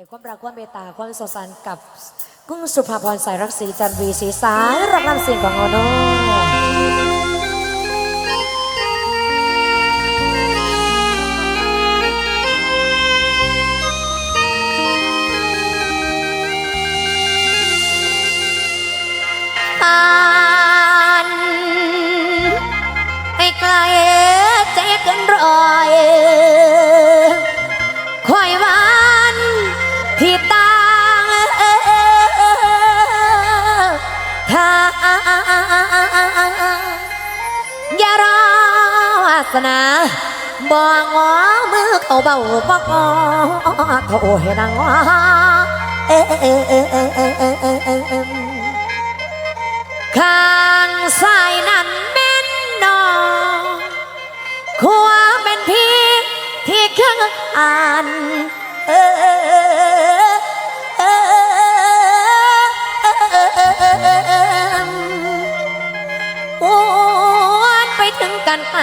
ให้ความรักความเมตตาความสงสารกับกุ้งสุภาพรสายรักศรีจันทวีศรีสายรับนำเสิ่งของโอโนผ่า อย่ารอวาสนาบ่งอมือเขาเบาบ่งอโทให้นงว่าเอ๊ะเอเอ๊ะเอเอ๊ะเอ๊ะเอ๊ะเอ๊ะเอ๊ข้างซ้ายนั้นแม่นน้องขวาเป็นพี่ที่เครื่องอ่าน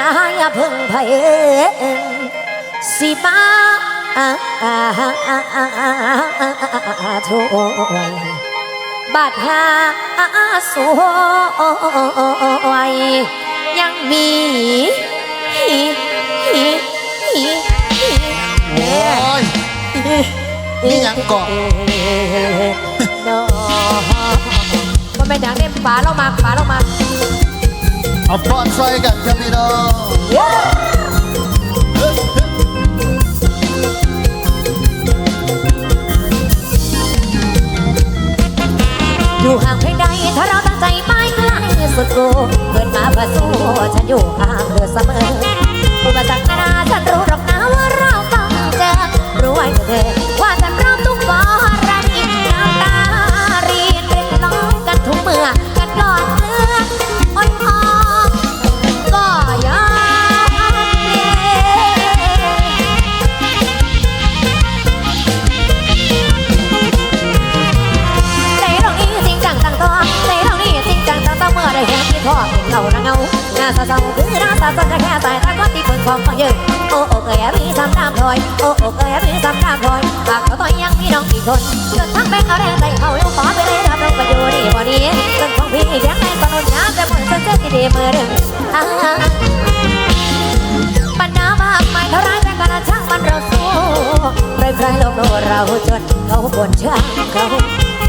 งกันหายพึ่งไผสิบาถ้วยบาดหาสวยยังมีโอ้ยมีหยังเก่อนนอมันเป็นอย่างเนี้ป๋าเรามาป๋าเรามา เอาฟอนซอยกันครับพี่น้องอยู่ห่างเพียงใดถ้าเราตั้งใจไม่ไกลสุดกูเกิดมาเพื่อสู้ฉันอยู่ข้างเธอเสมออุปสรรคนานาฉันรู้หรอาเศร้าๆคือหน้าตาสันจะแค่สายตาคนที่คนของฟังยอะโอ้โอ้เกยพี่ซ้ำน้ำถอยโอ้โอ้เกยพี่ซ้ำน้ำถอยหากเขาต่อยยังมีน้องอีกคนจนทั้งแบงเอาแรงใจเขาลี้ยวขอไปเลยรับลงไปอยู่ดีพอดีจนของพี่เพียงในตอนน้ำแต่หมดสนเส้นที่ดีมือหนึ่งอ่าปัญหามากมายเท่าไรแต่การช่างมันเราสู้ใครๆลงโลเราจนเขาบ่นช่างเขา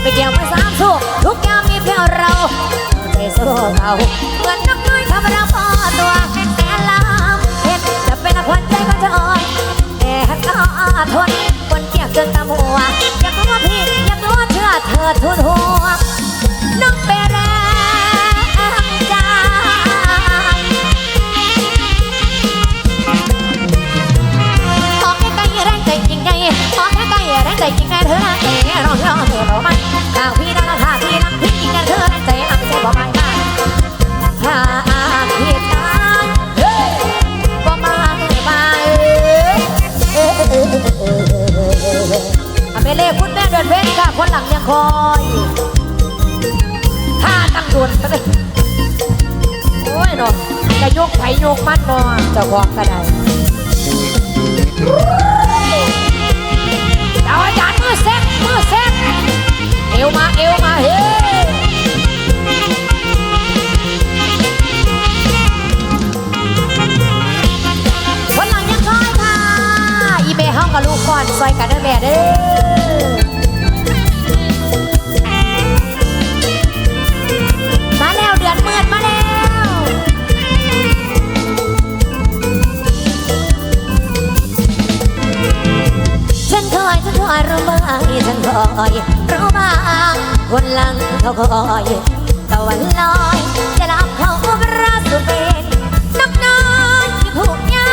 ไม่เกี่ยวไม่สามสู้ทุกอย่างมีเพียงเราใจสู้เขาเหมือน นักน้อยทำเราพอตัวแต่ลามเห็นจะเป็นควัญใจก็จะอ่อนแต่ก็ทนคนเกลียดจนตามัวอยากรู้ว่าพี่อยากรู้ว่าเชื่อเธอทุนหัว เนาะจะยกไผยกมันเนาะเจ้างก็ได้เอาอาจารย์มือเซ็กมือเซ็กเอวมาเอวมาเฮ้คนหลังยังคอยค่ะ อีเมลห้องกับลูกก่อนซอยกันเด้อแม่เด้ ฉันคอยรู้บ้างคนหลังเขาคอยตะวันลอย จะรับเขาอุบราสุเป็นนักนอนที่ถูกยา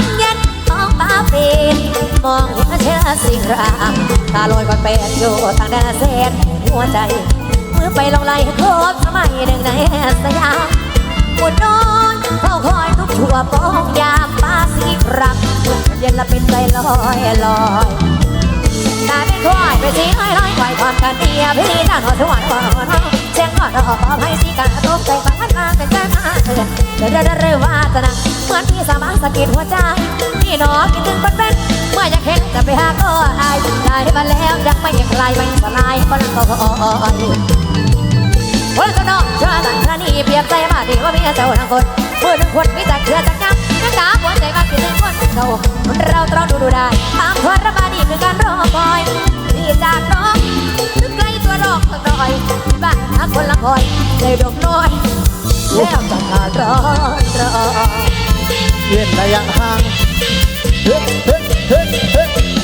มเย็นมองตาเป็นมองเห็นเชื่อสิ่งรามตาลอยก่อนเป็นอยู่ทางแดนเส้นหัวใจมือไปลงไหลโคตรสมัยหนึ่งในสยามปวดนอนเฝ้าคอยทุกชั่วโมงยามป้าสีรักเย็นละเป็นใจลอยลอย ตาได้คอยไปสีห้อยลอยปล่อยความกันเดียพี่ด้านหัวทวนหัวหัวใจสียงก็รอให้สีกาตกใจฟังมันมาเป็นแจ้งมาเตือนเรื่อเรื่อเรื่อว่าตนะเหมือนพี่สามารถสะกิดหัวใจพี่น้องคิดถึงเป็นเป็นเมื่ออยากเห็นจะไปหาก็อายได้มาแล้วยังไม่ยังไกลไม่สลายมันก็คอยคนก็นอกชาตันชานีเปรียบใจมาดีว่ามีเจ้าทั้งคนเมื่อหนึ่งคนมีแต่เชื่อจากยังยังกาหัวใจมาคิดถึงคนเก่าเราต้องดูดูได้ตามทนระบ คือการรอคอยที่จากน้องถึงไกลตัวรอกสักหน่อยบ้านหาคนละคอยเลยดมน้อยแล้วจังหาร้อนรอเว้นระยะห่างเฮ้ยเฮ้ยเฮ้ยเฮ้ย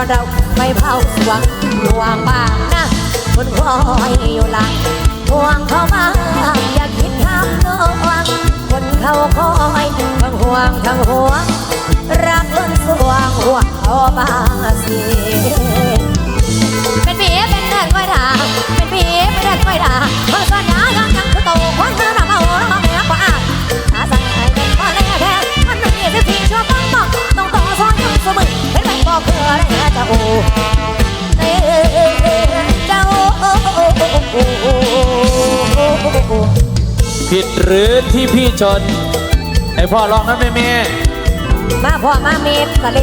เราะเราไม่เผาสว่างวงบ้างนะคนคอยอยู่หลังห่วงเขามาอย่าคิดทำนวงคนเขาคอยทั้งห่วงทั้งห่วงรักล้นสว่างห่วงเขามาสิเป็นผีเป็นเดินก้อยด่าเป็นผีเป็นเดินก้อยด่าเมื่อสัญญายังยังคือโตควันเธอหน้าเมา อกเพื่อได้เจ้าเจ้าผิดหรือที่พี่ชนให้พ่อลองนะแม่แม่มาพ่อมาเมดทะเล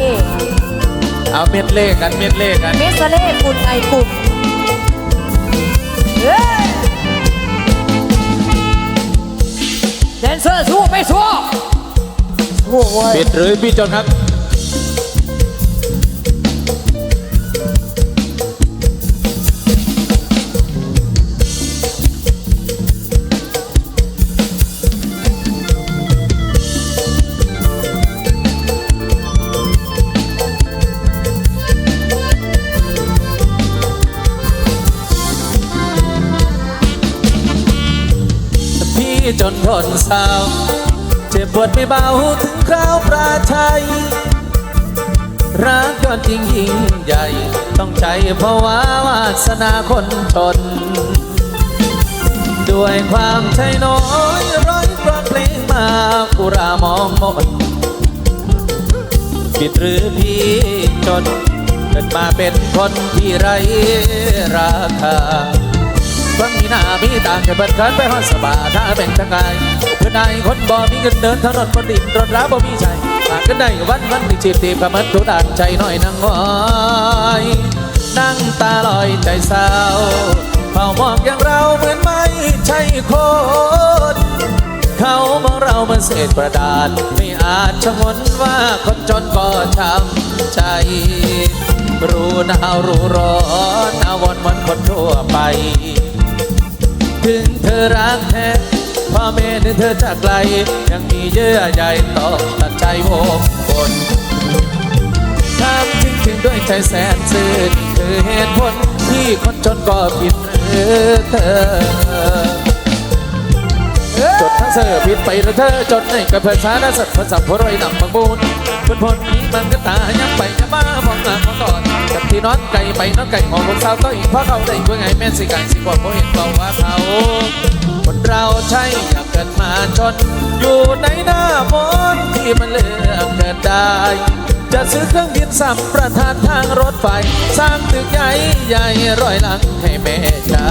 เอาเม็ดเลขกันเม็ดเลขกันเมดทะเลคุณไงกลุ่มเฮ้ยแดนเซอร์สู้ไม่สู้ผิดหรือพี่ชนครับ จนทนเศร้าเจ็บปวดไม่เบาถึงคราวปราชัย รักยอดจริงยิ่งใหญ่ ต้องใจเพราะว่าวาสนาคนชนด้วยความใช่น้อยร้อยกว่าเพลงมาอุรามองมนผิดหรือพี่จนเกิดมาเป็นคนที่ไรราคา บางมีหน้ามีตาแค่เปิดเกินไปฮอดสบาถ้าเป็นทางไงเพื่อนนายคนบ่มีเงินเดินถนนบนดินรถร้าบ่มีใจหากกันได้วันวันที่จีบตีบกับมันทุด่านใจน้อยนั่งงอยนั่งตาลอยใจเศร้าเฝ้ามองอย่างเราเหมือนไม่ใช่คนเขามองเราเหมือนเศษกระดาษไม่อาจชะงนว่าคนจนก็ช้ำใจรู้หนาวรู้ร้อนอาวรณ์เหมันคนทั่วไป ถึงเธอรักแท้พ่อแม่นึกเธอจากไกล ยังมีเยื่อใยต่อตัดใจโวกคนทำจริงถึงด้วยใจแสนซื่อคือเหตุผลที่คนจนก็ผิดหรือเธอ ทั้งเสือผิดไปเธอจดในกับภาษาและสัตว์ภาษาพรอยนำบางบูนพุนพลนี้มันก็ตายังไปยังบ้ามองหลังมองก่อนกับที่นอนไก่ไปนอนไก่หอมบนสาวก็อีกเพราะเขาได้คุยไงแม่สิไก่สิกว่าเพราะเห็นบอกว่าเขาคนเราใช่อยากเกิดมาจน อยู่ในหน้ามนที่มันเลือกเกิดได้จะซื้อเครื่องบินสัมประทานทางรถไฟ สร้างตึกใหญ่ใหญ่ร้อยหลังให้แม่จ้า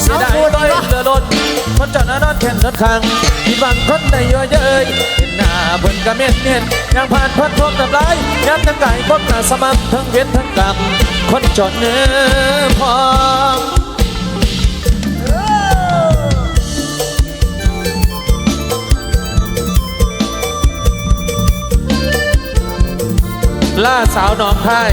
เสียดายต้อยเรือล้นคนจอดนอนแข่งรถคังผิดหวังคนใดย่อเย้ยเห็นหน้าเพิ่นกะเม็ดเนียนยังผ่านพัดพบกับไรย้ำทั้งกายพบหน้าสมัครทั้งเวียนทั้งกรรมคนจนเนื้อพร้อมล่าสาวหนองคาย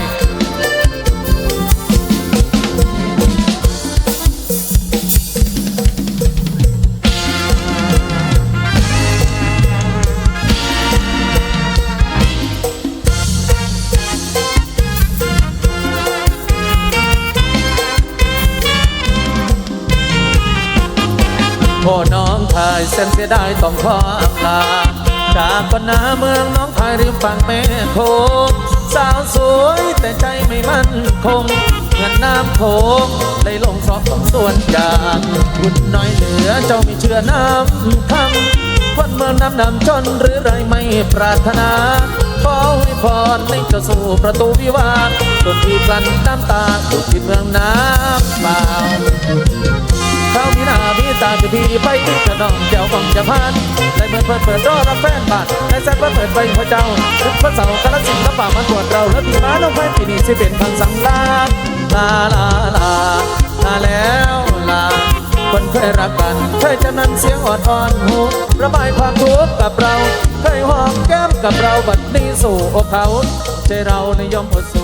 อ้น้องชายเส้นเสียดายต้องขออำลาจากคนหน้าเมืองน้องชายริมฝั่งแม่โคงสาวสวยแต่ใจไม่มั่นคงเหมือนน้ำโขงไหลลงคลองของส่วนยางบุญน้อยเหลือเจ้าไม่เชื่อน้ำคำคนเมืองน้ำนำจนหรือไรไม่ปรารถนาขอให้พรให้เจ้าสู่ประตูวิวาห์จนที่กลั้นน้ำตาอยู่ที่เมืองน้ำเปล่า เขามีหน้ามีตาจะพี่ไปที่กระนองเจ้าของจะพานได้เปิดเปิดเปิดรอรับแฟนบานได้แซ่บเปิดเปิดไปพระเจ้าถึงพระเสาร์กระสินพระป่ามันปวดเราแล้วที่มาน้องไฟปีนี้สิเป็นทางสังลาลาลาลาลาแล้วลาคนเคยรักกันเคยจำนั้นเสียงอ่อนอ่อนหูระบายความทุกข์กับเราเคยหอมแก้มกับเราบัดนี้สู่อกเขาใจเราในยอมอดสู